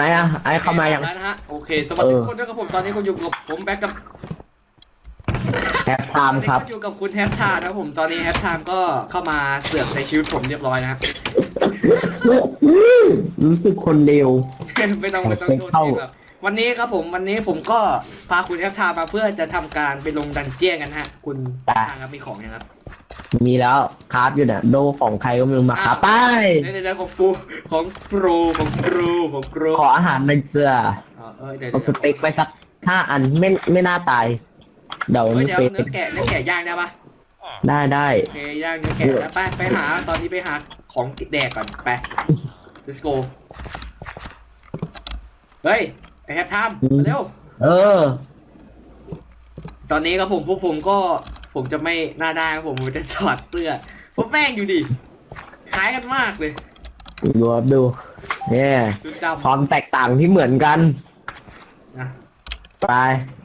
ไหนอะไอ้เข้ามายังแล้วนะฮะโอเค สวัสดีเออทุกคนด้วยครับผมตอนนี้คุณอยู่กับผมแบ็คกับแอปไทตอนม์นี้ครับคุณอยู่กับคุณแฮปชานะครับผมตอนนี้แฮปชามก็เข้ามาเสือกในชีวิตผมเรียบร้อยนะฮะรู้สึกคนเร็ว ไม่ต้องไม่ต้องโทษเข้าทีครับวันนี้ครับผมวันนี้ผมก็พาคุณแฮปชามาเพื่อจะทำการไปลงดันเจี้ยนกันฮะ คุณทางครับมีของยังครับ มีแล้วคราฟอยู่เนี่ยโดของใครก็ไม่รู้มาคราฟไปเดี๋ยวเดี๋ยวของกูของครูของครูของครูขออาหารในเสื้ออ๋อเออเดี๋ยวเอาเดี๋ยวสเต็กไปสักห้าอันไม่ไม่น่าตายเดี๋ยวเฮ้ยนี่เดี๋ยวเป็นเนื้อแกะเนื้อแกะย่างได้ปะได้ได้โอเคย่างเนื้อแกะแล้วไปไปหาตอนนี้ไปหาของแดกก่อนไป let's go เฮ้ยไอแฮปไทม์มาเร็วเออ ตอนนี้ครับผมพวกผมก็ ผมจะไม่หน้าด้านครับผมผมจะถอดเสื้อพวกแม่งอยู่ดิคล้ายกันมากเลย ดูครับดูเนี่ยชุดดำความแตกต่างที่เหมือนกัน นะไป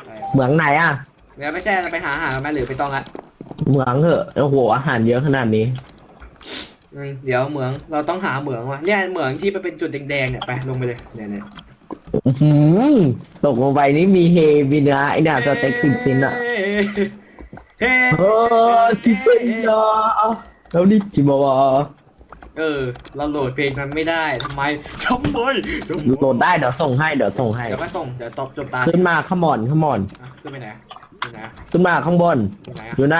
ไปเหมืองไหนอะ เดี๋ยวไม่ใช่เราไปหาอาหารกันไหมหรือไปต้องละเหมืองเหอะโอ้โหอาหารเยอะขนาดนี้ อืมเดี๋ยวเหมืองเราต้องหาเหมืองว่ะเนี่ยเหมืองที่มันเป็นจุดแดงๆเนี่ยไปลงไปเลยเนี่ยเนี่ยอื้อหือตกลงไปนี่มีเฮมีเนื้อไอ้เนี่ยสเต็กสิบชิ้นอะ เฮ้เออที่เป็นยาแล้วนี่จิบวะเออ เราโหลดเพลงนั้นไม่ได้ทำไมชมบอยชมโหลดได้เดี๋ยวส่งให้เดี๋ยวส่งให้ เดี๋ยวก็ส่ง เดี๋ยวตบจบตาขึ้นมาขมอนขมอนอะขึ้นไปไหนอยู่ไหนขึ้นมาข้างบนอยู่ไหนอยู่ไหน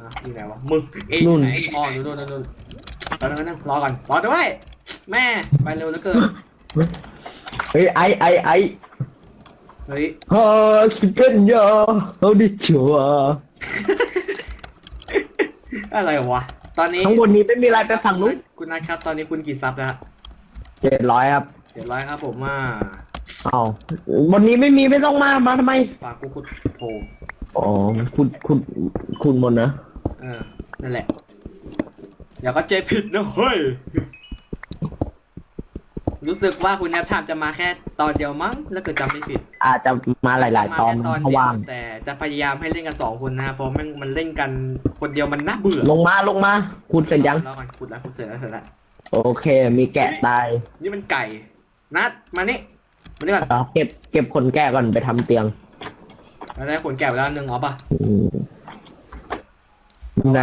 อะอยู่ไหนวะ มึงเอ้ยอนู่ยู่น ไหนอ๋ออยู่นู่นนู่นนู่นตอนนั้นรอก่อนรอด้วย แม่ ไปเร็วเหลือเกิน เฮ้ยไอไอไอเฮ้ยฮาที่เป็นยาแล้วนี่จิบวะ อะไรวะ ตอนนี้ข้างบนนี้ไม่มีอะไรไปฝั่งนู้นคุณนัทครับ ตอนนี้คุณกี่ซับแล้วฮะเจ็ดร้อยครับเดี๋ยวร้อยครับผมว่าเอาบนนี้ไม่มีไม่ต้องมามาทำไมฝากกูขุดโพอ๋อคุณคุณคุณหมดนะ เออ นั่นแหละ อย่าเข้าใจผิดนะเฮ้ย รู้สึกว่าคุณแอปชามจะมาแค่ตอนเดียวมั้งแล้วเกิดจำไม่ผิดอาจจะมาหลาย ๆ ตอนมาแค่ตอนเขาเดียวว่างแต่จะพยายามให้เล่นกันสองคนนะเพราะมันมันเล่นกันคนเดียวมันน่าเบื่อลงมาลงมา คุณเสร็จยัง แล้วมันขุดแล้วขุดเสร็จแล้วเสร็จแล้วโอเค มีแกะตายนี่มันไก่นัดมานี่มานี่ก่อนเอาเก็บเก็บขนแกะก่อนไปทำเตียงเราได้ขนแกะไปแล้วหนึ่งเอาปะอืมไหน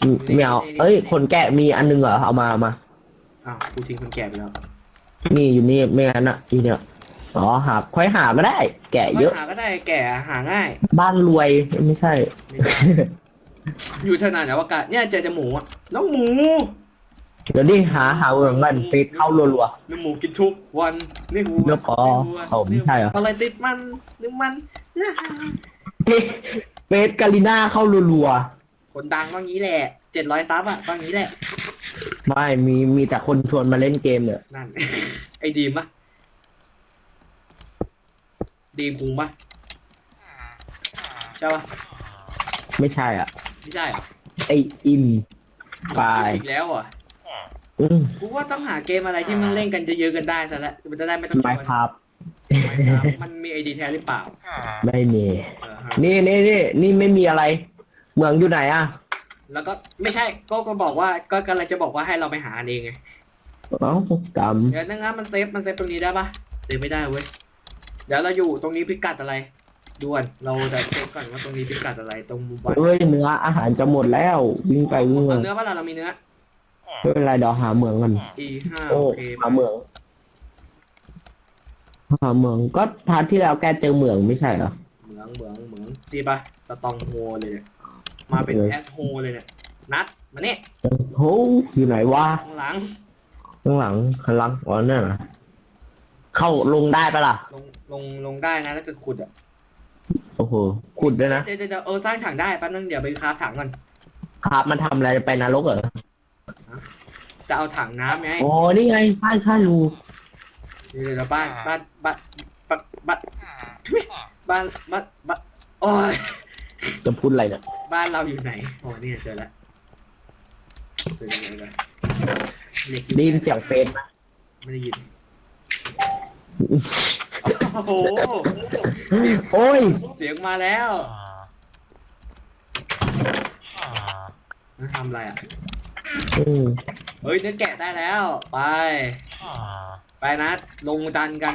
อืมไม่เอาเอ้ยขนแกะมีอันนึงเหรอเอามาเอามาอ้าวกูทิ้งขนแกะไปแล้ว นี่อยู่นี่ไม่งั้นอะอีเนี่ยอ๋อหาค่อยหาก็ได้ แกะเยอะ หาก็ได้แกะหาง่าย บ้านรวยไม่ใช่ อยู่เท่านั้นอวกาศเนี่ยเจอจะหมูอะน้องหมูเดี๋ยวดิหาหาเหมือนกันติดเข้ารัวน้องหมูกินทุกวันนี่หัวเดี๋ยวขอนี่หัวเอาไม่ใช่เหรอ อะไรติดมันนึกมันนะๆเฟสกาลิน่าเข้ารัวคนดังว่างี้แหละเจ็ดร้อยซับอะว่างี้แหละๆ ไม่มีมีแต่คนชวนมาเล่นเกมเนี่ยนั่น ไอ้ดีมปะดีมคุงปะใช่ปะไม่ใช่อะ ไม่ใช่เหรอไออินไปอีกแล้วเหรอะอืมกูว่าต้องหาเกมอะไรที่มันเล่นกันเยอะๆกันได้ซะแล้วมันจะได้ไม่ต้องไม่ครับ มันมีไอดีแท้หรือเปล่าไม่มี เออฮะนี่นี่นี่นี่ไม่มีอะไร เมืองอยู่ไหนอะ แล้วก็ไม่ใช่ก็ก็บอกว่าก็กำลังจะบอกว่าให้เราไปหาเองไงเอ้ากรรมเดี๋ยวนะงั้นมันเซฟมันเซฟตรงนี้ได้ปะเซฟไม่ได้เว้ยเดี๋ยวเราอยู่ตรงนี้พิกัดอะไรด่วนเราจะเช็คก่อนว่าตรงนี้พิกัดอะไรตรงหมู่บ้านเอ้ยเนื้ออาหารจะหมดแล้ว วิ่งไปวิ่งมาเอาเนื้อปะล่ะเรามีเนื้อ ไม่เป็นไรเดี๋ยวหาเมืองกัน e ห้าโอ้โอเคหาเมืองหาเมืองก็พาร์ทที่แล้วแกเจอเมืองไม่ใช่เหรอ เหมืองเหมืองเหมืองดีปะสตองโฮเลยเนี่ย มาเป็นเออแอสโฮเลยเนี่ย นัด มาเนี่ยโอ้อยู่ไหนวะข้างหลัง ข้างหลังข้างหลังอ๋อนั่นเหรอเข้าลงได้ปะล่ะ ลง ลง ลงได้นะถ้าเกิดขุดอะ โอ้โหขุดด้วยนะ เดี๋ยวเดี๋ยวเดี๋ยวเออสร้างถังได้แป๊บนึงเดี๋ยวไปคราฟถังก่อน ครับมันทำอะไรไปนรกเหรอ จะเอาถังน้ำไงอ๋อ นี่ไงใช่ใช่รูเดี๋ยวเดี๋ยวบ้านบ้านบ้านบ้านบ้านทุยบ้านบ้านบ้านโอ้ย จะพูดอะไรเนี่ยบ้านเราอยู่ไหนโอ้นี่เจอแล้วเจอแล้วเจอแล้วเหล็กอยู่ได้ยินเสียงเฟซไหมไม่ได้ยิน โอ้โห โอ้ย เสียงมาแล้วทำอะไรอะ อืมเฮ้ยเนื้อแกะได้แล้ว ไป ไปนะลงดันกัน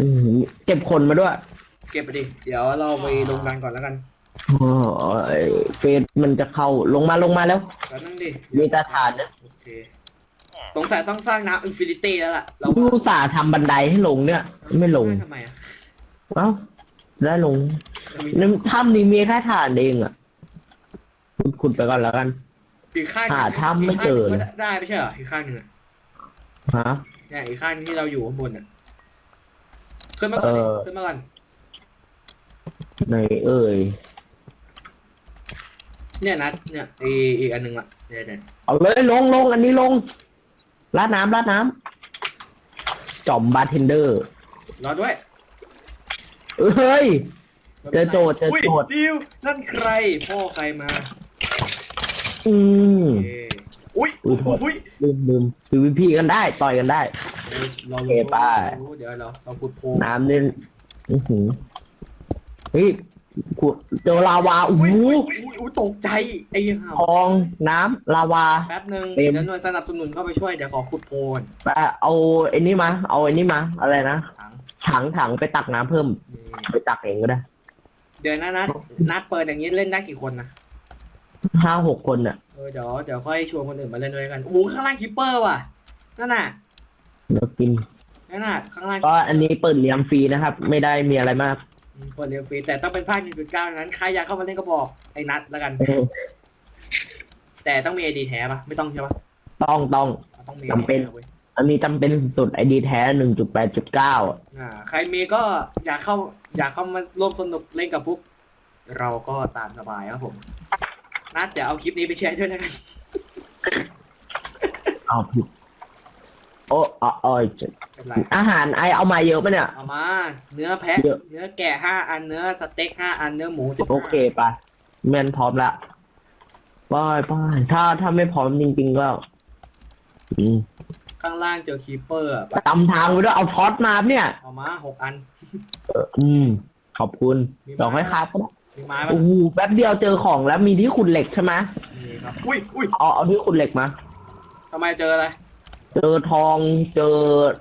อืมเก็บคนมาด้วย เก็บไปดิ เดี๋ยวเราไปลงดันก่อนแล้วกันโอ้ยเฟสมันจะเข้าลงมาลงมาแล้ว แล้วนั่งดิมีตาถ่านนะ โอเคสงสัยต้องสร้างน้ำอินฟินิตี้แล้วล่ะ เราอุตส่าห์ทำบันไดให้ลงเนี่ย ไม่ลง ทำไมอะเอ้าได้ลงเรามีน้ำถ้ำนี้มีแค่ถ่านเองอะขุดขุดไปก่อนแล้วกัน อีกข้างหาถ้ำไม่เจอกข้างหนึ่งก็ได้ไม่ใช่เหรออีกข้างหนึ่งอะฮะ เนี่ยอีกข้างที่เราอยู่ข้างบนอะ ขึ้นมาก่อนดิเออ ขึ้นมาก่อน ในเอ่ย เนี่ยนัดเนี่ยอีอีกอันหนึ่งละเนี่ยเนี่ยเอาเลยลงลงอันนี้ลงราดน้ำราดน้ำจอมบาร์เทนเดอร์ รอด้วยเฮ้ย เจอโจทย์เจอโจทย์ ยดิวนั่นใคร พ่อใครมาอืม เอ้ยอุ้ยอุ้ยโทษ อุ้ยลืมลืมพีวีพีกันได้ ต่อยกันได้ เราโอเคไป เดี๋ยวเราเราขุดโพน้ำเนี่ยอื้อหือ เฮ้ยขุดเจอลาวาโอ้โหอุ้ยอุ้ยอุ้ยตกใจไอ้ห่าทองน้ำลาวา แป๊บหนึ่งเต็ม เดี๋ยวหน่วยสนับสนุนเข้าไปช่วยเดี๋ยวขอขุดโพนไปเอาไอ้นี่มา เอาไอ้นี่มา อะไรนะ ถังถังถังไปตักน้ำเพิ่ม นี่ไปตักเองก็ได้เดี๋ยวนะนัดนัดเปิดอย่างนี้เล่นได้กี่คนนะห้าหกคนน่ะ เออเดี๋ยวเดี๋ยวค่อยชวนคนอื่นมาเล่นด้วยกันโอ้โหข้างล่างคิปเปอร์ว่ะนั่นน่ะเดี๋ยวกิน นั่นน่ะข้างล่างก็อันนี้เปิดเลี้ยงฟรีนะครับ ไม่ได้มีอะไรมาก เปิดเรียนฟรีแต่ต้องเป็นภาค 1.9 นั้นใครอยากเข้ามาเล่นก็บอกไอ้นัดแล้วกัน แต่ต้องมีไอดีแท้ปะไม่ต้องใช่ปะต้องต้อง ต้องมีจำเป็นว้ยอันนี้จำเป็นสุดไอดีแท้หนึ่งจุดแปดจุดเก้าอ่าใครมีก็อยากเข้า อยากเข้ามาร่วมสนุกเล่นกับพวกเราก็ตามสบายครับผมนัดเดี๋ยวเอาคลิปนี้ไปแชร์ด้วยนะกัน เอาผิด โอ้อ๋ออ๋อเป็นไรอาหารไอเอามาเยอะปะเนี่ย เอามา เนื้อแพะ เยอะ เนื้อแกะห้าอัน เนื้อสเต็กห้าอัน เนื้อหมูสิบโอเคไปะแมนพร้อมละไปไปถ้าถ้าไม่พร้อมจริง ๆ ก็อืมข้างล่างเจอคีเปอร์อะตำทางไปด้วยเอาท็อตมาเนี่ย เอามาหกอัน เอออืม ขอบคุณมีดอกไม้ไม้ครับก็ได้มีไม้ปะโอ้โหแป๊บเดียวเจอของแล้วมีที่ขุดเหล็กใช่ไหมนี่ครับ อุ้ยอุ้ยเอาเอาที่ขุดเหล็กมา ทำไมเจออะไร เจอทองเจอ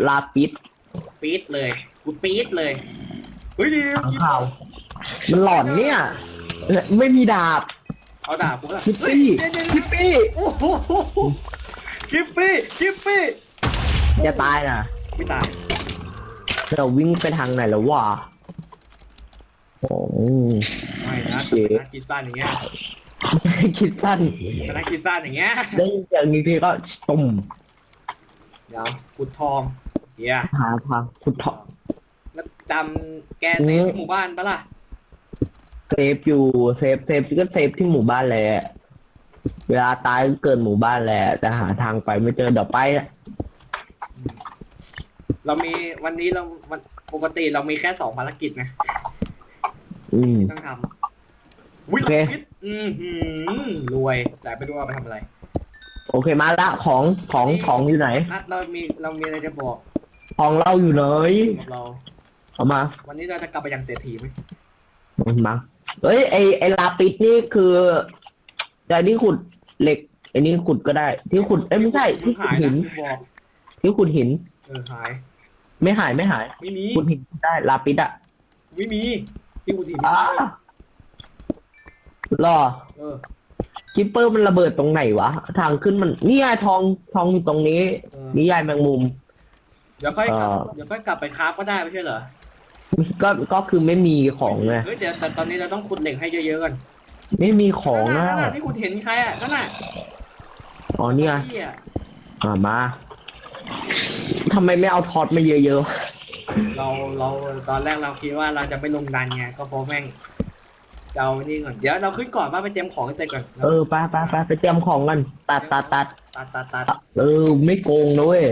ลาปิดปี๊ดเลย กูปี๊ดเลย เฮ้ยดีทางข่าวมันหลอนเนี่ย ไม่มีดาบเอาดาบกูละคิปเฮ้ยปี้เดี๋ยวเดี๋ยวคิปปี้โอ้โหคิปปี้คิปปี้จะตายนะไม่ตายเราวิ่งไปทางไหนแล้ววะโอ้ยไม่นะเอ๊ะนักกินสั้นอย่างเงี้ยคิดสั้นนักกินสั้นอย่างเงี้ยได้ยินเสียงนี้ทีก็ตุ่ม เดี๋ยวขุดทองเฮียหาทางขุดทองแล้วจำแกเซฟที่หมู่บ้านปะล่ะเซฟอยู่เซฟเซฟก็เซฟที่หมู่บ้านแหละเวลาตายก็เกินหมู่บ้านแหละแต่หาทางไปไม่เจอเดี๋ยวไปอะเรามีวันนี้เราวันปกติเรามีแค่สองภารกิจนะอืมต้องทำวิโอเควิทอืมหืมรวยแต่ไม่รู้ว่าไปทำอะไรโอเคมาละของของของอยู่ไหน นัดเรามีเรามีอะไรจะบอกของเราอยู่ไหนกับเรา เอามาวันนี้เราจะกลับไปยังเศรษฐีไหมมาเอ้ยไอไอลาปิดนี่คือแต่นี่ขุดเหล็กไอ้นี่ขุดก็ได้ ที่ขุดเอ้ยไม่ใช่มัที่นขุดหายหินะนคุณบอกที่ขุดหิน เออหาย ไม่หายไม่หายไม่มีขุดหินได้ลาปิดอะไม่มีที่กูถีบอ้าหรอเออ คิปเปอร์มันระเบิดตรงไหนวะ ทางขึ้นมันนี่ไงทองทองอยู่ตรงนี้ เออนี่ยายแมงมุม เดี๋ยวค่อยกลับเออเดี๋ยวค่อยกลับไปคราฟก็ได้ไม่ใช่เหรอก็ก็คือไม่มีของไงเฮ้ยเดี๋ยวแต่ตอนนี้เราต้องขุดเหล็กให้เยอะๆก่อนไม่มีของนั่นอะน่ะนั่นน่ะที่คุณเห็นใครอะนั่นน่ะอ๋อเนี่ยพี่อะอ่ามาทำไมไม่เอาทอดมาเยอะเราเราตอนแรกเราคิดว่าเราจะไม่ลงดันไงก็เพราะแม่ง เรานี่ก่อน เดี๋ยวเราขึ้นก่อนว่าไปเตรียมของให้เสร็จก่อนๆเออไปไปไปไปเตรียมของกันตัดตัดตัดตัดตัดตัดเออไม่โกงนะเว้ย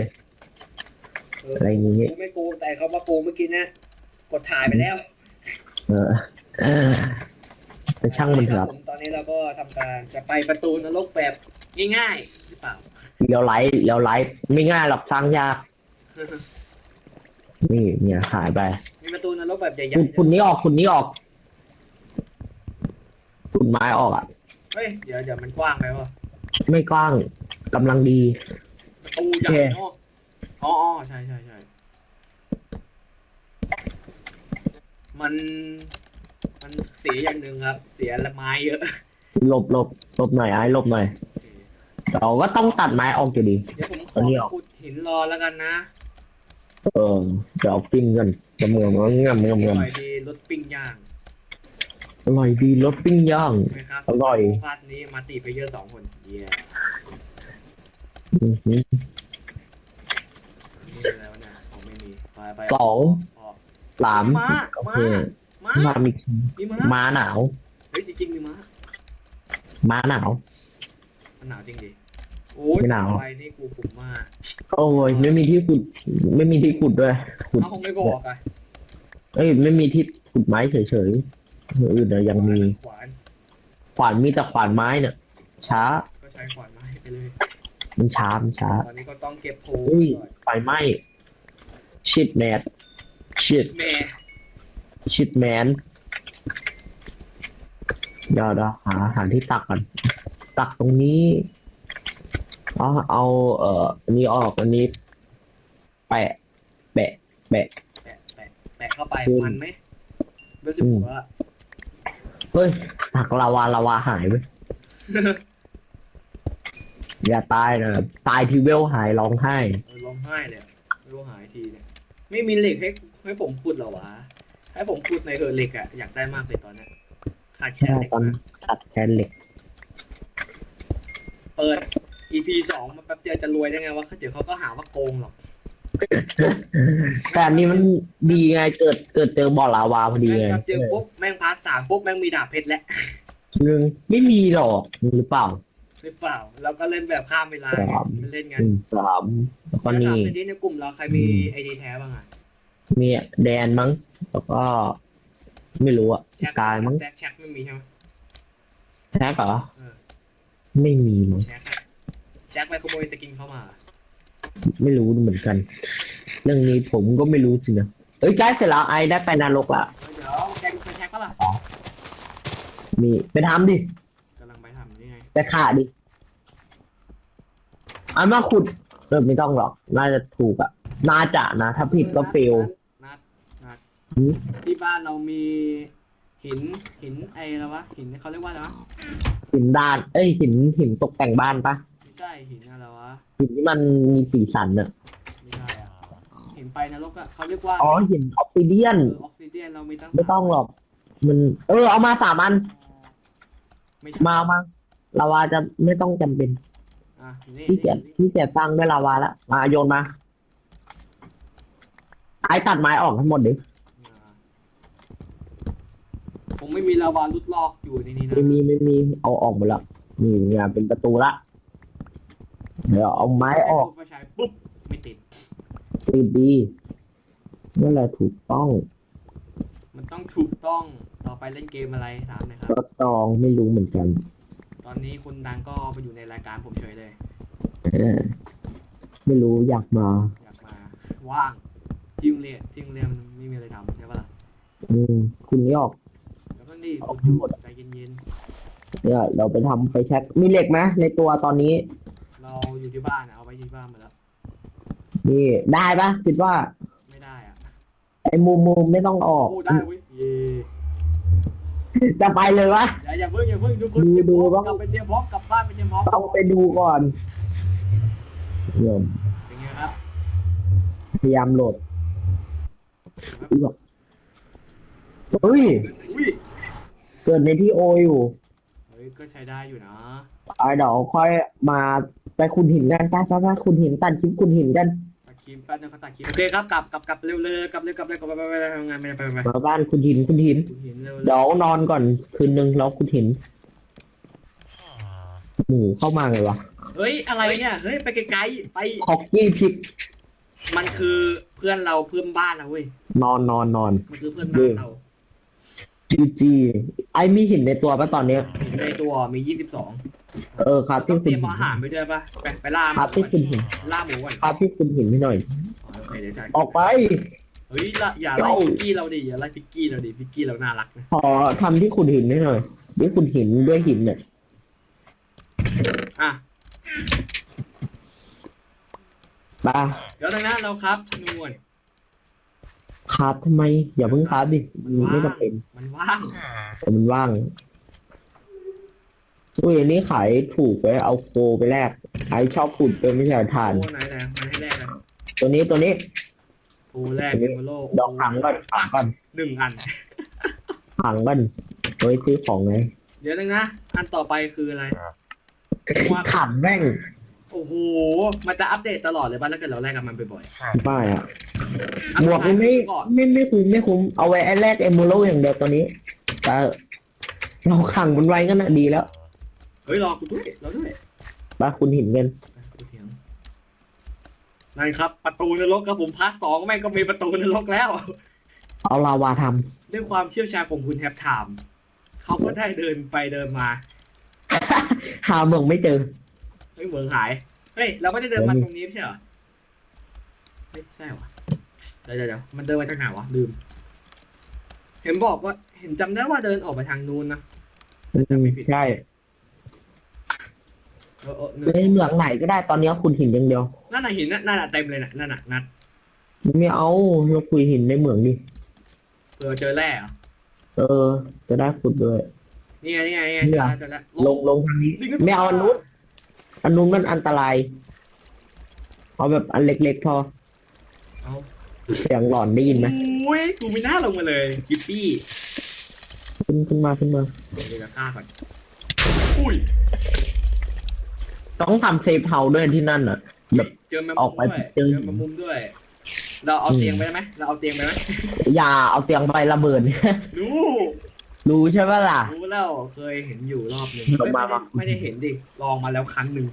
เอออะไรอย่างงี้กูไม่โกงแต่เขามาโกงเมื่อกี้เนี่ยกดถ่ายไปแล้ว เออเออแต่ช่างมันเถอะครับผมตอนนี้เราก็ทำการจะไปประตูนรกแบบง่ายๆหรือเปล่าเลี้ยวไลท์เลี้ยวไลท์ไม่ง่ายหรอกสร้างยาก นี่เนี่ยหายไปมีประตูนรกแบบใหญ่คุณคุณนี้ออกคุณนี้ออก คุณไม้ออกอะๆเฮ้ย เดี๋ยวเดี๋ยวมันกว้างไปวะไม่กว้างกำลังดี ประตูใหญ่โอเคเนาะเอาอ๋ออ๋อใช่ใช่ใช่มัน มันเสียอย่างหนึ่งครับ เสียละไม้เยอะหลบหลบหลบหน่อยไอ้หลบหน่อย โอเคเราก็ต้องตัดไม้ออกอยู่ดี เดี๋ยวผมขอันนี้อเหรอขุดหินรอแล้วกันนะเออเดี๋ยวเอาปิ้งกันเงมเงมเงมเงมอเงมร่อยดีรสปิ้งย่าง อร่อยดีรสปิ้งย่างไหมครับอร่อยพาร์ทนี้มาตีไปเยอะสองคนเย้อื้อหือนี่แล้วเนี่ยผมไม่มีไปไปสองพอสามม้าโอม้าเคม้ามามีมีม้าม้าหนาว เฮ้ยจริงๆมีม้าม้าหนาว มันหนาวจริงดิโอ้ยไม่หนาว ไปนี่กูขุมมากโอ้ยไม่มีที่ขุด ไม่มีที่ขุดด้วยขุด เขาคงไม่บอกอะเอ้ยไม่มีที่ขุดไม้เฉยๆ อย่างอื่นนะยังมีขวานขวานมีแต่ขวานไม้เนี่ยช้า ก็ใช้ขวานไม้ไปเลย มันช้ามันช้าตอนนี้ก็ต้องเก็บโพอุ้ยก่อนไฟไหม้ชิดแมนชิดแม่ชิดแมนเดี๋ยวเดี๋ยวหาหาที่ตักก่อนตักตรงนี้เอาเอา เอ่ออันนี้ออกอันนี้ แปะ แปะ แปะแตะแตะแตะเข้าไปอืมมันไหมรู้สึกอืมว่า เฮ้ยตักลาวาลาวาหายไปอย่าตายนะตายทีเวลหายร้องไห้ เออร้องไห้เลยอะไม่รู้หายทีเนี่ย ไม่มีเหล็กให้ให้ผมขุดเหรอวะ ให้ผมขุดในเฮอเหล็กอะอยากได้มากเลยตอนเนี้ยขาดแค่ใช่เหล็กตอนมากตัดแคนเหล็ก เปิด EP สองมาแป๊บเดียวจะรวยได้ไงวะเดี๋ยวเขาก็หาว่าโกงหรอก แต่อันนี้มันดีไงเกิดเกิดเจอบ่อลาวาพอดีแม่งไงแป๊บเดียวปุ๊บแม่งพาร์ทสามปุ๊บแม่งมีดาบเพชรแล้วหนึ่งไม่มีหรอกหรือเปล่า หรือเปล่าเราก็เล่นแบบข้ามเวลาครับไปเล่นหกันนึ่งสามแล้วก็แล้วนี่ถามในนี้ในกลุ่มเราใครมีอืม ไอดีแท้บ้างอะมีแดนมั้ง แล้วก็ ไม่รู้อะแช็คกายมั้งแช็คแช็คไม่มีใช่ไหมแท็กเหรอเออไม่มีมั้งแช็คอะแช็คไปขโมยสกินเข้ามา ไม่รู้เหมือนกัน เรื่องนี้ผมก็ไม่รู้สินะเอ้ยใกล้เสร็จแล้วไอได้ไปนรกละเดี๋ยวแกดูไปแช็คก็ล่ะนี่ไปทำดิกำลังไปทำนี่ไงไปฆ่าดิไอ้มาขุดเออไม่ต้องหรอก น่าจะถูกอะน่าจะนะ ถ้าผิดก็เฟลนัดนัดหืมที่บ้านเรามีหินหินไอแล้ววะหินเขาเรียกว่าอะไรวะหินด้าน เอ้ยหินหินตกแต่งบ้านปะไม่ใช่หินอะไรวะ หินที่มันมีสีสันอะไม่ใช่อะหินไปนรกอะเขาเรียกว่าอ๋อหินออฟซิเดียนเออออกซิเดียนเรามีตั้งไม่ต้องหรอก มัน เออ เอามาสามอัน ไม่ใช่มาเอามาลาวาจะไม่ต้องจำเป็นอะนี่ที่เกียจนี่ที่เกียจสร้างด้วยลาวาละมาโยนมา ไอ้ตัดไม้ออกทั้งหมดดิอ่าผมไม่มีลาวาลุดลอกอยู่ในนี้นะ ไม่มีไม่มีเอาออกหมดละนี่ไงเป็นประตูละ เดี๋ยวเอาไม้ออกไฟฉายปุ๊บไม่ติด ติดดีนั่นแหละถูกต้องมันต้องถูกต้องต่อไปเล่นเกมอะไรถามหนะครับ ก็ตองไม่รู้เหมือนกันตอนนี้คุณดังก็มาอยู่ในรายการผมเฉยเลย เออไม่รู้อยากมา อยากมาว่างที่โรงเรียนที่โรงเรียนมันไม่มีอะไรทำใช่ปะล่ะอืมคุณนี่ออก แล้วก็นี่เอาผมอยู่หมดใจเย็นเนี่ยเราไปทำไฟแช็กมีเหล็กไหมในตัวตอนนี้ๆ เราอยู่ที่บ้านอะเอาไว้ที่บ้านหมดแล้ว นี่ได้ปะคิดว่า ไม่ได้อะไอ้มุมมุมไม่ต้องออกโอ้ได้เว้ยเย่จะไปเลยวะ อย่าอย่าเพิ่งอย่าเพิ่งทุกคนดูเตรียมพร้อมดูว่ากลับไปเตรียมพร้อมกลับบ้านไปเตรียมพร้อมต้องไปดูก่อนเยี่ยมเป็นไงครับพยายามโหลดเฮ้ย อุ้ยเกิดในที่โออยู่เฮ้ยก็ใช้ได้อยู่นะ ไอ้เดี๋ยวค่อยมา ไปขุนหินกันไปไปไปขุนหินตัดคลิปขุนหินกันตัดคลิปแป๊บนึงเขาตัดคลิปโอเคครับกลับกลับกลับเร็วเลยกลับเร็วกลับเร็วกลับไปไปไปไปทำงานไปไปไปไปมาบ้านขุนหินขุนหินดูหินเร็วเดี๋ยวนอนก่อนคืนนึงแล้วขุนหินหมูเข้ามาไงวะเฮ้ยอะไรเนี่ยเฮ้ยไปไกลๆไปฮอกกี้พิก มันคือเพื่อนเราเพื่อนบ้านนะเว้ยนอนนอนนอนมันคือเพื่อนบ้านเราจีจีไอมีหินในตัวปะตอนเนี้ยหินในตัวมียี่สิบสอง เออครับต้ที่องเตขุรีนยมหินอาหารไปด้วยปะไปไปล่าหครับที่ขุนหินล่าหมูก่อนครับที่ขุนหินให้หน่อยอ๋อโอเคเดี๋ยวจ่ายออกไป เฮ้ยละอย่าไล่เอ้าพิกกี้เราดิอย่าไล่พิกกี้เราดิพิกกี้เราน่ารักนะขอทำที่ขุนหินให้หน่อยที่ขุนหินด้วยหินเนี่ยอะบ้าเดี๋ยวนะเราครับธนูก่อนคราฟทำไม อย่าเพิ่งคราฟดิมันไม่จำเป็นมันว่างแต่มันว่าง อุ้ยอันนี้ขายถูกไว้เอาโคไปแลกไอชอบขุดเป็นไม่ใช่ทาน โอ้ไหนไหนมันให้แรกกันตัวนี้ตัวนี้ โอ้แรกเอมเบโลดอกขังก่อนขังก่อนหนึ่งอันขังก่อนไว้ซื้อของไงเดี๋ยวนึงนะ อันต่อไปคืออะไรว่าขังแม่ง โอ้โห มันจะอัปเดตตลอดเลยป่ะแล้วเกิดเราแลกกับมันบ่อยไม่อะๆอันหมสุวดกท้ายนี่ไม่คือก่อนไม่ไม่คุ้มไม่คุ้มเอาไว้ไอ้แรกเอมโมโลอย่างเดียวตัวนี้แต่เราขังมันไว้ก็น่ะดีแล้ว เฮ้ยรอกูด้วยรอด้วยบ้าคุณเห็นกันกูเถียงนั่นครับ ประตูนรกครับผมพาร์ทสองแม่งก็มีประตูนรกแล้ว เอาลาวาทด้วยความเชี่ยวชาญของคุณแฮปไทม์เขาก็ได้เดินไปเดินมาำ หาเมืองไม่เจอ เฮ้ยเหมืองหายเฮ้ยเราไม่ได้เดินมาเฮ้ยตรงนี้ไม่ใช่เหรอเฮ้ยใช่เหรอเดี๋ยวเดี๋ยวเดี๋ยวมันเดินมาทางไหนวะลืม เห็นบอกว่าเห็นจำได้ว่าเดินออกไปทางนู้นนะจำ ไม่ผิดใช่เออเออในเมืองไหนก็ได้ตอนนี้คุณหินอย่างเดียว นั่นน่ะหินน่ะนั่นน่ะเต็มเลยน่ะนั่นน่ะนัดไม่เอาเราคุยหินในเมืองดิ เผื่อเจอแร่เหรอเออ จะได้ขุดด้วย นี่ไงนี่ไงนี่ไงนี่เจอเหรอแล้วเจอแล้วลงลงทางนี้ดิ้งขึ้ไม่เอาอันนู้นอันนู้นมันอันตราย เอาแบบอันเล็กๆพอ เอาเสียงหลอนได้ยินไหมอุ้ยกูไม่น่าลงมาเลยกิปปี้ขึ้นขึ้นมาขึ้นมา เดี๋ยวจะฆ่าก่อนอุ้ย ต้องทำเซฟเฮาส์ด้วยที่นั่นอะ แบบเจอแมงอมุอกมไปด้วยเจอเจอแมงมุมด้วย เราเอาเตียงไปได้ไหมเราเอาเตียงไปไหมอย่าเอาเตียงไประเบิด รู้รู้ใช่ไหมล่ะ รู้แล้วเคยเห็นอยู่รอบหนึ่งลงมาไม่ได้ปะไม่ได้เห็นดิลองมาแล้วครั้งหนึ่ง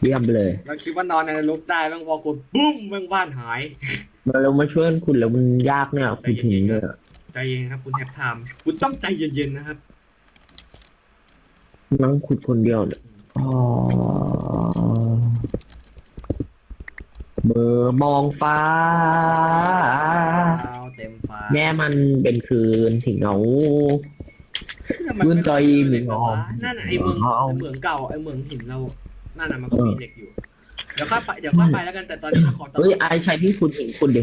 เยี่ยมเลย เราคิดว่านอนในนรกได้แม่งพอกดบุ้มแม่งบ้านหาย มาเรามาช่วยคุณแล้วมันยากเนี่ยคุณหินเนี่ยใจเย็นครับคุณแฮปไทม์คุณต้องใจเย็นๆนะครับ นั่งขุดคนเดียวเนี่ยอ๋อ เบอร์มองฟ้า ดาวเต็มฟ้าแม่มันเป็นคืนที่เหงา มันพื้นใจไม่มีค่อยงอม นั่นน่ะไอเมืองงอมไอเมืองเก่าไอเมืองหินเรานั่นน่ะมันก็มีเหล็กอยู่ เดี๋ยวค่อยไปเดี๋ยวค่อยไปแล้วกันแต่ตอนนี้เราขอตัวเฮ้ยไอใช้ที่คุณหินคุณดิ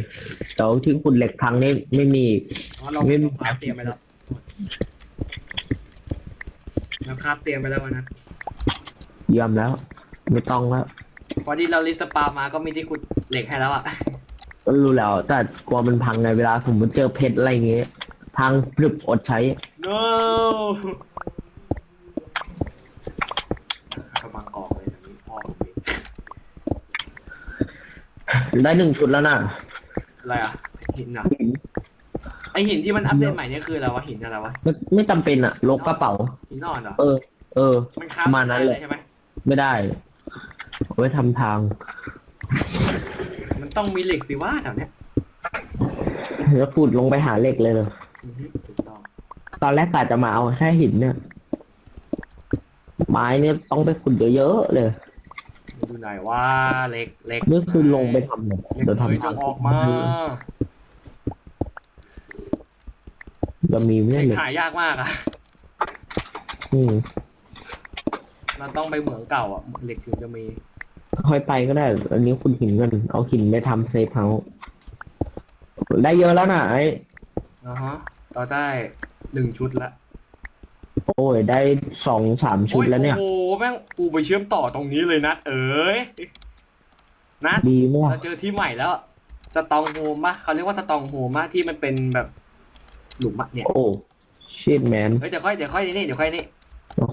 เดี๋ยวที่คุณเหล็กพังนี่ไม่มีอ๋อเราไม่มีเราคราฟเตรียมไปแล้วเราคราฟเตรียมไปแล้วนะ เยี่ยมแล้ว ไม่ต้องแล้วพอดีเราลิสต์ปามาก็มีที่ขุดเหล็กให้แล้วอะ ก็รู้แล้ว แต่กลัวมันพังไงเวลาสมมติเจอเพชรอะไรอย่างเงี้ยพังปรึบอดใช้ no กำลังกอกเลยแบบนี้พ่อผมเองได้หนึ่งชุดแล้วน่ะอะไรอะ หินอะ ไอหินที่มันอัปเดตใหม่เนี่ยคืออะไรวะหินอะไรวะ ไม่ไม่จำเป็นอะลกกระเป๋า หินนอนเหรอ เออ เออ มันค้าประมาณนั้นเลย ใช่ไหม ไม่ได้เอาไว้ทำทางมันต้องมีเหล็กสิว่าแถวเนี้ยแล้วขุดลงไปหาเหล็กเลยเลยอือฮึถูกต้องตอนแรกกะจะมาเอาแค่หินเนี่ยไม้เนี่ยต้องไปขุดเยอะๆเลย ดูหน่อยว่าเหล็กเหล็กนี่คือลงไปทำเนี่ยเหล็กเดี๋ยวเฮ้ยทำจทางงออกมาจะมีไหมเหล็กเนี่ยหายากมากอะอืม มันต้องไปเหมืองเก่าอะเหล็กถึงจะมีค่อยไปก็ได้ อันนี้คุณหินกันเอาหินไปทำเซฟเฮาส์ได้เยอะแล้วนะไอ้อ่าฮะเราได้หนึ่งชุดละโอ้ยได้สองสามชุดแล้วเนี่ยโอ้โหแม่งกูไปเชื่อมต่อตรงนี้เลยนัดเอ๋ยนัดดีมากเราเจอที่ใหม่แล้วสตองโฮมปะเขาเรียกว่าสตองโฮมปะที่มันเป็นแบบหลุมอะเนี่ยโอ้ชิดแมนเฮ้ยเดี๋ยวค่อยเดี๋ยวค่อยนี่เดี๋ยวค่อยนี่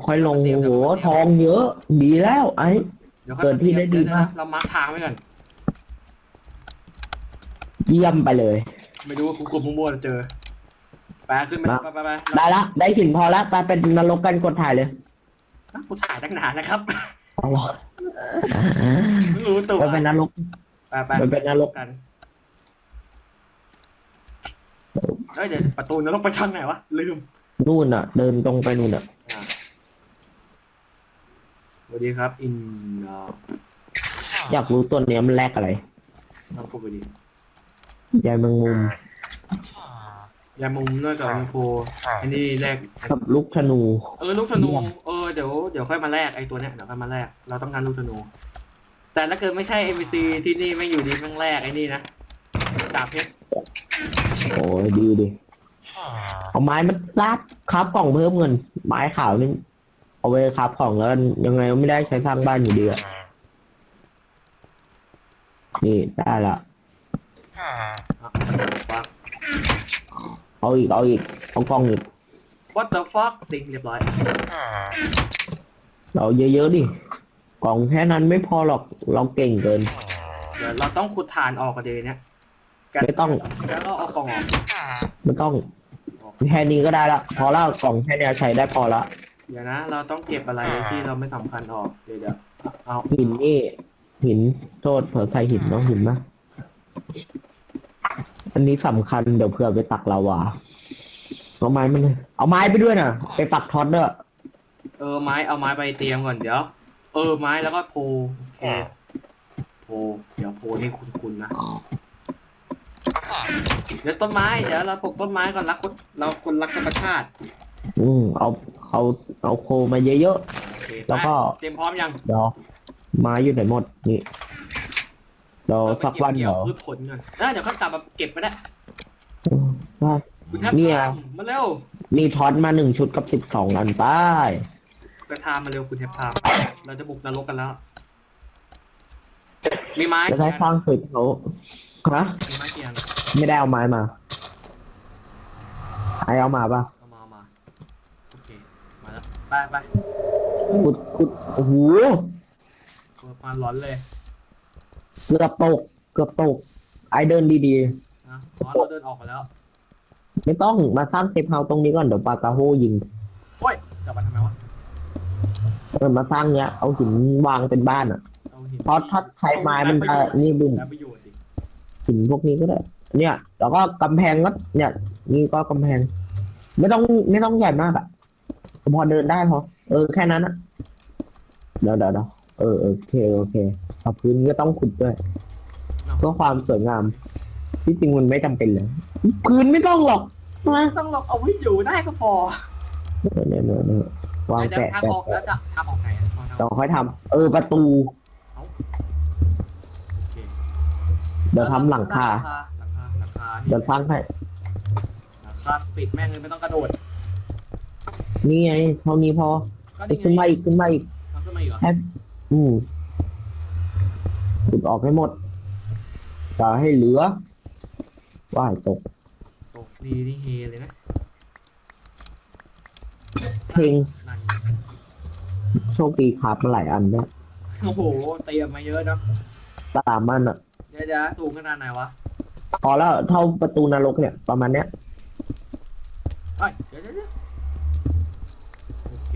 ค่อยลงโหทองเยอะ ดีแล้วไอ้ เดี๋ยวค่อยเกิดที่ได้ดีเยวมาก เรามาร์คทางไว้ก่อนเยี่ยมไปเลย ไม่รู้ว่าคุณคุณมุ่งมั่วจะเจอไปขึ้นไปมา ไปไปไปได้ละ ได้หินพอละไปเป็นนรกกันกดถ่ายเลยอะกูถ่ายตั้งนานนะครับเอาวะเพิ่งรู้ตัวไปเป็นนรก ไปไปไปเป็นนรก กันเอ้ยเดี๋ยวประตูนรกไปทางไหนวะลืมนู่นอะ เดินตรงไปนู่นอะอะ สวัสดีครับ อินเอ่ออยากรู้ตัวเนี้ยมันแลกอะไรน้องพูดไปดิยายแมงมุมยามุมด้วยกับแมงโพอันนี้แรก กับลูกธนู เออลูกธนูเออเดี๋ยวเดี๋ยวค่อยมาแลกไอ้ตัวเนี้ยเดี๋ยวค่อยมาแลกเราต้องการลูกธนู แต่ถ้าเกิดไม่ใช่ NPC ที่นี่ไม่งอยู่ดีแม่งแรกไอ้นี่นะดาบเพชรโอ้ยดีดิเอาไม้มาซับครับกล่องเพิ่มเงินไม้ขาวนี่ เอาไว้ครับของแล้วยังไงก็ไม่ได้ใช้สร้างบ้านอยู่ดีอะนี่ได้ละอะฟังเอาอีกเอาอีกเอากล่องอีก What the fuck สิงเรียบร้อย เอาเยอะๆดิกล่องแค่นั้นไม่พอหรอกเราเก่งเกิน เดี๋ยวเราต้องขุดฐานออกกันเดี๋ยวเนี้ยไม่ต้อง แล้วก็เอากล่องออก ไม่ต้องแค่นี้ก็ได้ละพอละกล่องแค่เนี้ยใช้ได้พอละ เดี๋ยวนะ เราต้องเก็บอะไรที่เราไม่สำคัญออกเดี๋ยวเดี๋ยวเอาหินนี่หินโทษเผื่อใส่หินเนาะหินนะอันนี้สำคัญเดี๋ยวเผื่อไปตักลาวาเอาไม้มันเอาไม้ไปด้วยนะไปปักท็อตเด้อเออไม้เอาไม้ไปเตรียมก่อนเดี๋ยว เออไม้แล้วก็โพโอเคโพเดี๋ยวโพนี่คุณๆนะเดี๋ยวต้นไม้เดี๋ยวเราปลูกต้นไม้ก่อนรักคนเราคนรักธรรมชาติ อืมเอา เอาเอาโคมาเยอะ โอเคแล้วก็ ไปเตรียมพร้อมยังๆเดี๋ยวไม้อยู่ไหนหมดนี่เดี๋ยวเราไปสักวันเกี่เดี๋ยยววพืชผลก่อนเออเดี๋ยวเขากลับมาเก็บไปได้เออได้คุณแทบเนี่ยทามมาเร็วนี่ท็อตมาหนึ่งชุดกับสิบสองอันไป้ายกระทามมาเร็วคุณแทบทามเราจะบุกนรกกันแล้ว มีไม้จะได้สร้างเสร็จเขาฮะมีไม้เกียงไม่ได้เอาไม้มาไอเอามาปะ เอามาเอามาโอเคมาแล้ว ไปไปขุดขุดโอ้โหเปิดมาร้อนเลยเกือบตกเกือบตก ไอเดินดีนะอ๋อเราเดินออกมาแล้วๆ ไม่ต้องมาสร้างเซฟเฮาส์ตรงนี้ก่อนเดี๋ยวปากาโฮยิงโอ้ยกลับมาทำไมวะเออมาสร้างเนี้ย เอาหินวางเป็นบ้านอะเอาหินเพราะถ้าใช้ไม้มันจะนี่บึ้มแล้วประโยชน์ดิหินพวกนี้ก็ได้ เนี่ย แล้วก็กำแพงก็เนี่ย นี่ก็กำแพง ไม่ต้องไม่ต้องใหญ่มากอะ พอเดินได้พอ เออแค่นั้นอะเดี๋ยวเดี๋ยวเดี๋ยวเออเออโอเคโอเคเอาพื้นก็ต้องขุดด้วยเพื่อความสวยงาม ที่จริงมันไม่จำเป็นเลยพื้นไม่ต้องหรอกมาต้องหลบเอาไว้อยู่ได้ก็พอเนี่ยเนี่ยเนี่ยเนี่ยวางเดี๋ยวแปะทางแปะออกแล้วจะทางออกไหนอะทางอเราอกค่อยทำเออประตูโอเคเดี๋ยวทำหลังคาหลังคาหลังคาเดี๋ยวสร้างให้หลังคาปิดแม่งเลยไม่ต้องกระโดด นี่ไงเท่านี้พอก็ไปนี่ขึ้นไงมาอีกขึ้นมาอีกทำขึ้นมาอีกเหรอแค่อืมขุดออกให้หมดจะให้เหลือ ว่ายตก ตกดีนี่เฮเลยนะเพลง นั่นโชคดีครับมาหลายอันเนี่ยโอ้โห เตรียมมาเยอะเนอะสามอันอะ เดี๋ยวเดี๋ยวสูงขนาดไหนวะพอแล้วเท่าประตูนรกเนี่ย ประมาณเนี้ย เอ้ยเดี๋ยวเดี๋ยวเดี๋ยวโอเค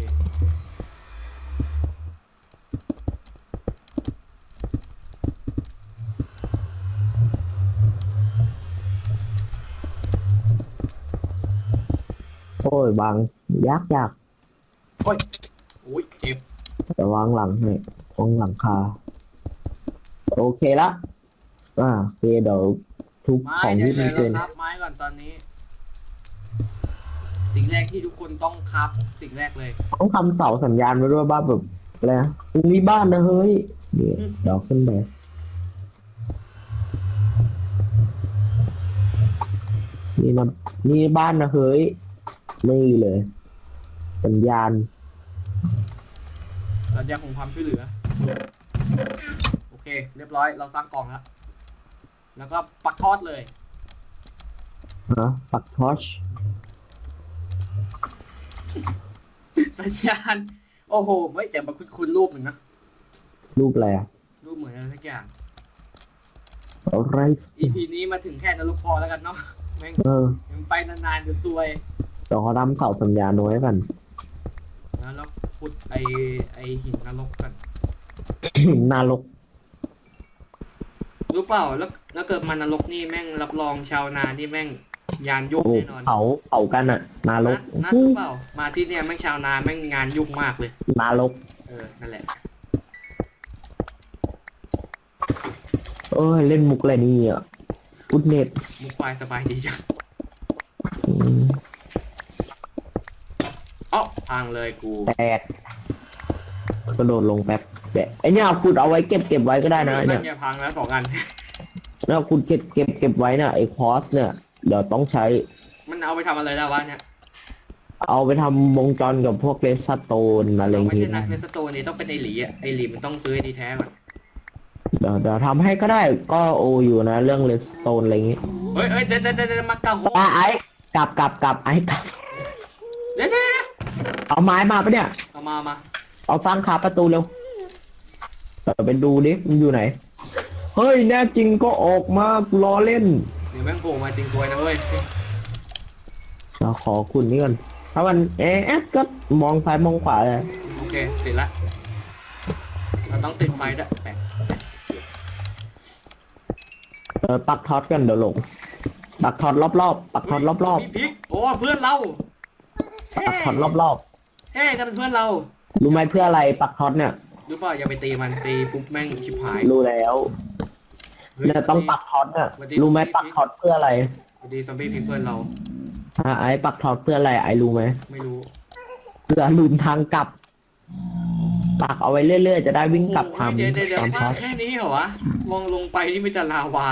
โอ้ยวางยากยากอุ้ยเจ็บแต่วางหลังให้วางหลังคา โอเคละ อ่าโอเคเดี๋ยวทุกไม้ของเดี๋ยวที่เดี๋มัยนวเกินเราครับไม้ก่อนตอนนี้ สิ่งแรกที่ทุกคนต้องครับ สิ่งแรกเลยต้องทำเสาสัญญาณไว้ด้วยบ้าแบบอะไรนะตรงนี้บ้านนะเฮ้ยเนี่ยเดี๋ยวขึ้นไปนี่นะนี่บ้านนะเฮ้ย นี่เลยสัญญาณสัญญาณของความช่วยเหลือ โอเค เรียบร้อย เราสร้างกล่องแล้ว แล้วก็ปักทอดเลยฮะปักทอชสัญญาณ โอ้โห ไม่แต่มันคุ้นๆรูปหนึ่งนะ รูปอะไรอะรูปเหมือนอะไรสักอย่างอะไร EP นี้มาถึงแค่นรกพอแล้วกันเนาะ แม่งเออยังไปนานๆจะซวย เดี๋ยวเขาทำเสาสัญญาณไว้กันแล้วเราขุดไอไอหินนรกกันนารกรู้เปล่าแล้วแล้วเกิดมานรกนี่แม่งรับรองชาวนานี่แม่งยานยุ่งโอ้แน่นอนเผาเผากันอะนารกนะนั่นรู้เปล่า มาที่เนี่ยแม่งชาวนาแม่งงานยุ่งมากเลยนารกเออนั่นแหละเอ้ยเล่นมุกอะไรนี่อะอุดเน็ตมุกควายสบายดีจังอืม เอ้าพังเลยกูแตกกระโดดลงแป๊บเดี๋ยวไอเนี่ยขุดเอาไว้เก็บเก็บไว้ก็ได้นะมัเนี่ยนเนี่ยพังแล้วสองอัน เนี่ยขุดเก็บเก็บเก็บไว้น่ะไอคอสเนี่ยเดี๋ยวต้องใช้ มันเอาไปทำอะไรได้วะเนี่ยเอาไปทำวงจรกับพวกเลสโตนอะไรอย่างไม่งี้ใช่นันะกเลสโตนนี่ต้องเป็นไอหลีอะไอหลีมันต้องซื้อไอดีแท้ก่อนเดี๋ยวเดี๋ยวทำให้ก็ได้ก็โออยู่นะ เรื่องเลสโตนอะไรอย่างงี้เฮ้ยเฮ้ยเดี๋ยวเดี๋ยวเดี๋ยวเดมากระโหอะไอ้กลับกลับกลับไอ้กลับ เดี๋ยวเดี๋ยวเดี๋ยว เอาไม้มาปะเนี่ย เอามามาเอาสร้างคาประตูเร็วเดี๋ยวไปดูดิมันอยู่ไหน เฮ้ยแน่จริงก็ออกมาล้อเล่นเดี๋ยวแม่งโผล่มาจริงซวยนะเว้ยเราขอคุณนี่ก่อนถ้ามันเอ๊ะก็มองซ้ายมองขวาเลยโอเคติดละเราต้องติดไฟด้วยแปะเออปักท็อตกันเดี๋ยวลงปักท็อตรอบๆปักท็อตรอบมีพริกโอ้เพื่อนเราๆปักท็อตรอบ เฮ้ยถ้าเป็นเพื่อนเราๆรู้ไหมเพื่ออะไรปักท็อตเนี่ย รู้เปล่าอย่าไปตีมันตีปุ๊บแม่งชิบหายรู้แล้วเฮ้ย เนี่ยต้องปักท็อตเนี่ยสวัสดีรู้ไหมปักท็อตเพื่ออะไรสวัสดีซอมบี้พริกเพื่อนเรา อะไอ้ปักท็อตเพื่ออะไรไอ้รู้ไหมไม่รู้เพื่อลืมทางกลับ ปักเอาไว้เรื่อยๆจะได้วิ่งกลับโอ้ทางโหเดี๋ยวเดี๋ยวเดี๋ยวตามท็มาอตแค่นี้เหรอวะ มองลงไปนี่มันจะลาวา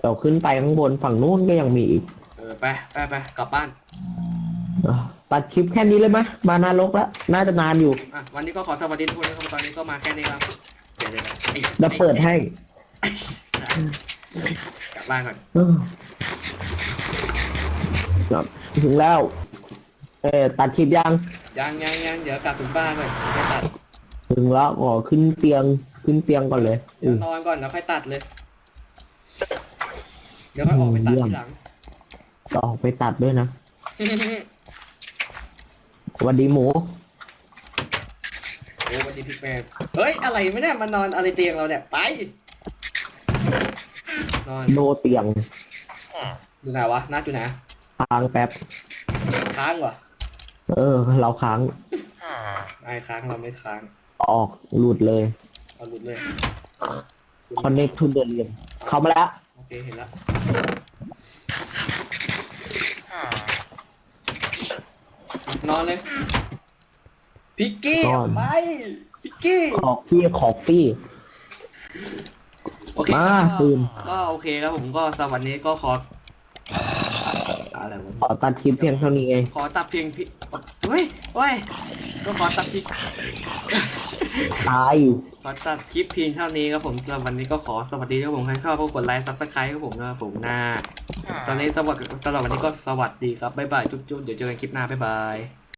เดี๋ยวขึ้นไปข้างบนฝั่งนู้นก็ยังมีอีกเออไปไปไปกลับบ้าน อะ ตัดคลิปแค่นี้เลยไหมมานารกแล้วน่าจะนานอยู่อะวันนี้ก็ขอสวัสดีทุกคนนะครับตอนนี้ก็มาแค่นี้ครับเดี๋ยวเดี๋ยวไอ้เดี๋ยวเปิดให้กลับบ้านก่อนเออครับถึงแล้ว เออตัดคลิปยัง ยังยังยังเดี๋ยวกลับถึงบ้านก่อนเดี๋ยวตัดถึงแล้วอ๋อขึ้นเตียงขึ้นเตียงก่อนเลยเดี๋ยวอืมนอนก่อนแล้วค่อยตัดเลย เดี๋ยวค่อยออกไปตัดเยี่ยมทีหลังก็ออกไปตัดด้วยนะส วัสดีหมู โอ้วันนี้พี่แมนเฮ้ย อะไรไม่เนี่ยมันนอนอะไรเตียงเราเนี่ย ไป นอน โนเตียงอยู่ไหนวะนัดอยู่ไหนค้างแป๊บ ค้างวะเออ เราค้าง ไอ้ค้างเราไม่ค้าง ออกหลุดเลย เอาหลุดเลย connect to the เรียนเข้ามาแล้ว โอเค เห็นแล้ว นอนเลยพิกกี้นอน ไปพิกกี้ขอฟี่ขอฟี่ โอเคมาก็ตื่น ก็โอเคครับผมก็สำหรับวันนี้ก็ขออะไรวะ ขอตัดคลิปเพียงเท่านี้เอง ขอตัดเพียงพี่เฮ้ยเฮ้ยก็ขอตัดพี่ ตายขอตัดคลิปเพียงเท่านี้ครับผมสำหรับวันนี้ก็ขอสวัสดีครับผมใครชอบก็กดไลค์ซับสไครต์ครับผมนะครับผมหน้า ตอนนี้สวัสดีสำหรับวันนี้ก็สวัสดีครับบ๊ายบายจุ๊บๆเดี๋ยวเจอกันคลิปหน้าบ๊ายบาย